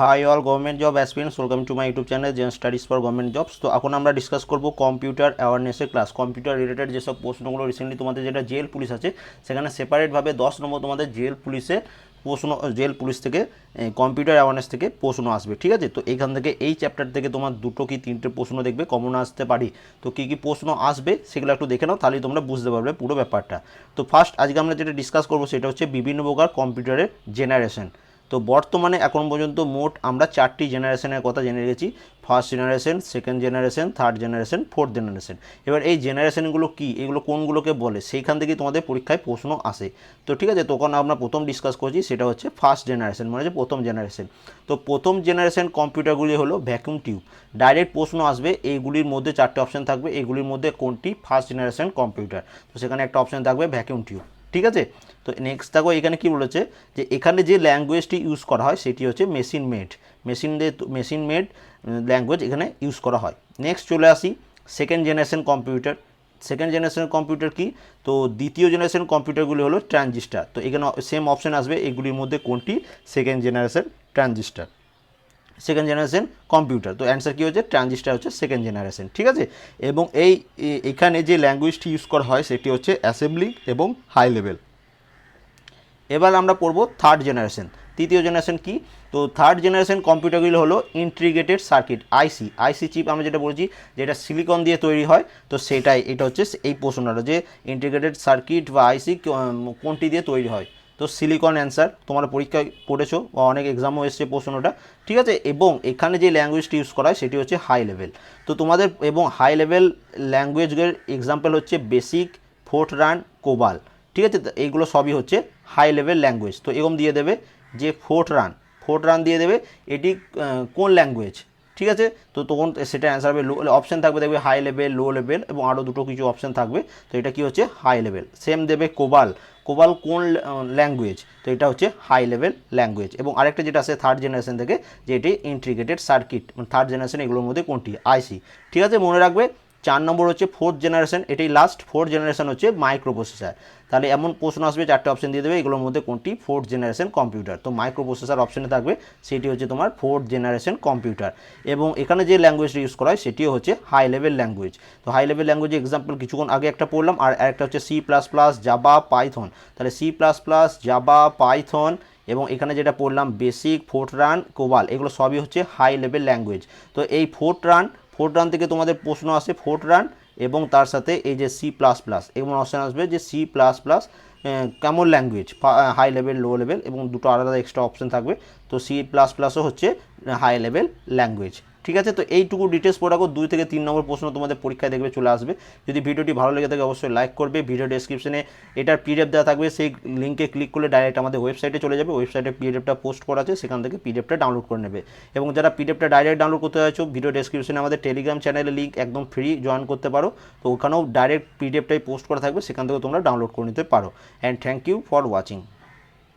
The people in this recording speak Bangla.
Hi all government job aspirants welcome to my YouTube channel Zen Studies for government jobs তো এখন আমরা ডিসকাস করব কম্পিউটার অ্যাওয়ারনেসের ক্লাস কম্পিউটার রিলেটেড যেসব প্রশ্নগুলো রিসেন্টলি তোমাদের যেটা জেল পুলিশ আছে, সেখানে সেপারেটভাবে দশ নম্বর তোমাদের জেল পুলিশে প্রশ্ন জেল পুলিশ থেকে কম্পিউটার অ্যাওয়ারনেস থেকে প্রশ্ন আসবে, ঠিক আছে? তো এইখান থেকে এই চ্যাপ্টার থেকে তোমার দুটো কি তিনটে প্রশ্ন দেখবে কমন আসতে পারি। তো কী কী প্রশ্ন আসবে, সেগুলো একটু দেখে নাও, তাহলেই তোমরা বুঝতে পারবে পুরো ব্যাপারটা। তো ফার্স্ট আজকে আমরা যেটা ডিসকাস করব, সেটা হচ্ছে বিভিন্ন প্রকার কম্পিউটারের জেনারেশন তো বর্তমানে এখন পর্যন্ত মোট আমরা চারটি জেনারেশনের কথা জেনে গেছি first generation second generation third generation fourth generation এবার এই জেনারেশনগুলো কি? এগুলো কোনগুলোকে বলে? সেইখান থেকেই তোমাদের পরীক্ষায় প্রশ্ন আসে। তো ঠিক আছে, তখন আমরা প্রথম ডিসকাস করছি, সেটা হচ্ছে ফার্স্ট জেনারেশন মানে হচ্ছে প্রথম জেনারেশন তো প্রথম জেনারেশন কম্পিউটারগুলি হলো ভ্যাকুম টিউব ডাইরেক্ট প্রশ্ন আসবে, এইগুলির মধ্যে চারটে অপশন থাকবে এইগুলির মধ্যে কোনটি? ফার্স্ট জেনারেশন কম্পিউটার তো সেখানে একটা অপশন থাকবে ভ্যাকুম টিউব ঠিক আছে? তো নেক্সট দেখো এখানে কি বলেছে যে এখানে যে ল্যাঙ্গুয়েজটি ইউজ করা হয় সেটি হচ্ছে machine made machine machine made language এখানে ইউজ করা হয়। নেক্সট চলে আসি second generation computer second generation computer কি? তো দ্বিতীয় জেনারেশন কম্পিউটারগুলি হলো ট্রানজিস্টার তো এখানে সেম অপশন আসবে এগুলির মধ্যে কোনটি? Second generation transistor second generation computer তো অ্যান্সার কী হচ্ছে? ট্রানজিস্টার হচ্ছে সেকেন্ড জেনারেশন ঠিক আছে? এবং এই এখানে যে ল্যাঙ্গুয়েজটি ইউজ করা হয়, সেটি হচ্ছে অ্যাসেম্বলি এবং হাই লেভেল এবার আমরা পড়ব থার্ড জেনারেশন তৃতীয় জেনারেশন কি? তো থার্ড জেনারেশন কম্পিউটারগুলি হলো integrated circuit IC IC chip আমরা যেটা বলছি, যেটা সিলিকন দিয়ে তৈরি হয়, তো সেটাই, এটা হচ্ছে এই প্রশ্নটা যে ইন্টিগ্রেটেড সার্কিট বা আইসি কোনটি দিয়ে তৈরি হয়? তো সিলিকন অ্যান্সার তোমার পরীক্ষায় পড়েছো বা অনেক এক্সামও এসছে প্রশ্নটা, ঠিক আছে? এবং এখানে যে ল্যাঙ্গুয়েজটি ইউজ করা হয় সেটি হচ্ছে হাই লেভেল তো তোমাদের, এবং হাই লেভেল ল্যাঙ্গুয়েজের এক্সাম্পল হচ্ছে বেসিক ফোর্ট রান কোবাল ঠিক আছে? এইগুলো সবই হচ্ছে হাই লেভেল ল্যাঙ্গুয়েজ তো এরকম দিয়ে দেবে যে ফোর্ট রান ফোর্ট রান দিয়ে দেবে, এটি কোন ল্যাঙ্গুয়েজ ঠিক আছে? তো তখন সেটা অ্যান্সার হবে লো অপশান থাকবে দেখবে হাই লেভেল লো লেভেল এবং আরও দুটো কিছু অপশান থাকবে। তো এটা কি হচ্ছে? হাই লেভেল সেম দেবে কোবাল কোবাল কোন ল্যাঙ্গুয়েজ তো এটা হচ্ছে হাই লেভেল ল্যাঙ্গুয়েজ এবং আরেকটা যেটা আছে থার্ড জেনারেশন থেকে, যে এটি ইন্টিগ্রেটেড সার্কিট থার্ড জেনারেশন এগুলোর মধ্যে কোনটি? আইসি ঠিক আছে, মনে রাখবে? চার নম্বর হচ্ছে ফোর্থ জেনারেশন এটাই লাস্ট ফোর্থ জেনারেশন হচ্ছে মাইক্রো প্রসেসর তাহলে এমন প্রশ্ন আসবে, চারটে অপশন দিয়ে দেবে, এগুলোর মধ্যে কোনটি? ফোর্থ জেনারেশন কম্পিউটার তো মাইক্রো প্রসেসর অপশনে থাকবে, সেটি হচ্ছে তোমার ফোর্থ জেনারেশন কম্পিউটার এবং এখানে যে ল্যাঙ্গুয়েজটি ইউজ করা হয়, সেটিও হচ্ছে হাই লেভেল ল্যাঙ্গুয়েজ তো হাই লেভেল ল্যাঙ্গুয়েজ এক্সাম্পল কিছুক্ষণ আগে একটা পড়লাম, আর একটা হচ্ছে C plus plus Java Python তাহলে C plus plus Java Python এবং এখানে যেটা পড়লাম বেসিক ফোর্ট রান কোবাল এগুলো সবই হচ্ছে হাই লেভেল ল্যাঙ্গুয়েজ তো এই ফোর্ট রান ফোর্ট রান থেকে তোমাদের প্রশ্ন আসে ফোর্ট রান এবং তার সাথে এই যে সি প্লাস প্লাস এবং অপশান আসবে যে সি প্লাস প্লাস কেমন language high level low level এবং দুটো আলাদা এক্সট্রা অপশান থাকবে। তো সি প্লাস প্লাসও হচ্ছে হাই লেভেল ল্যাঙ্গুয়েজ ঠিক আছে? তো এইটুকু ডিটেলস পড়ে রাখো। দুই থেকে তিন নম্বর প্রশ্ন তোমাদের পরীক্ষায় দেখবে চলে আসবে। যদি ভিডিওটি ভালো লেগে থাকে, অবশ্যই লাইক করবে। ভিডিও ডেসক্রিপশনে এটার পিডিএফ দেওয়া থাকবে। সেই লিঙ্কে ক্লিক করলে ডাইরেক্ট আমাদের ওয়েবসাইটে চলে যাবে। ওয়েবসাইটে পিডিএফটা পোস্ট করা আছে। সেখান থেকে পিডিএফটা ডাউনলোড করে নেবে। এবং যারা পিডিএফটা ডাইরেক্ট ডাউনলোড করতে চাইছো ভিডিও ডেসক্রিপশনে আমাদের টেলিগ্রাম চ্যানেলের লিঙ্ক একদম ফ্রি জয়েন করতে পারো। তো ওখানেও ডাইরেক্ট পিডিএফটাই পোস্ট করা থাকবে। সেখান থেকে তোমরা ডাউনলোড করে নিতে পারো। And thank you for watching